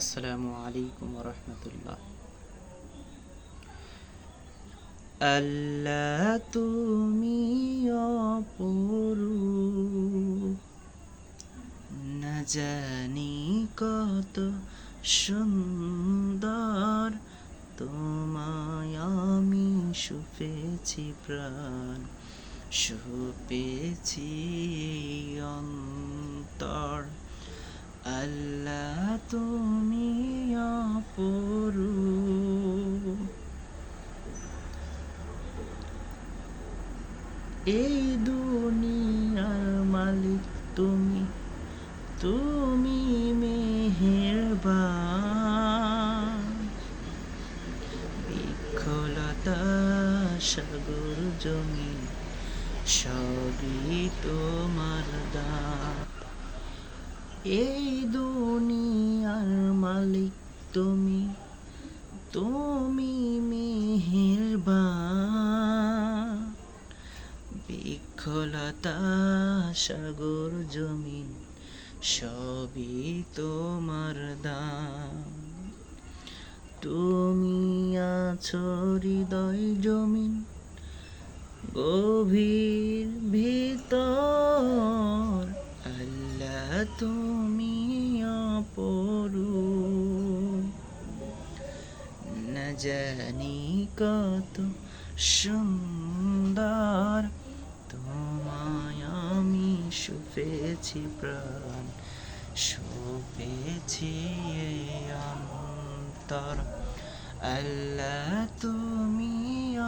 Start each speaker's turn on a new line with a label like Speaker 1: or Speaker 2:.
Speaker 1: আসসালামু আলাইকুম রহমতুল্লাহ। আল্লাহ তুমি অপরু না জানি কত সুন্দর। তোমায় আমি সুপেছি প্রাণ, সুপেছি অন্তর। আল্লাহ তুমি অপরু এই দুনিয়ার মালিক তুমি তুমি বিক্ষলতা সাগর জমি সবই তোমার দা এই দুনিয়ার মালিক তুমি তুমি বিক্ষলতা সাগর জমিন, সবই তোমার দান। তুমি আছো হৃদয় জমিন, গভীর ভিতর। জানি কত সুন্দর। তোমায় আমি সুপেছি প্রাণ সুপেছি অন্তর। আল্লাহ তুমি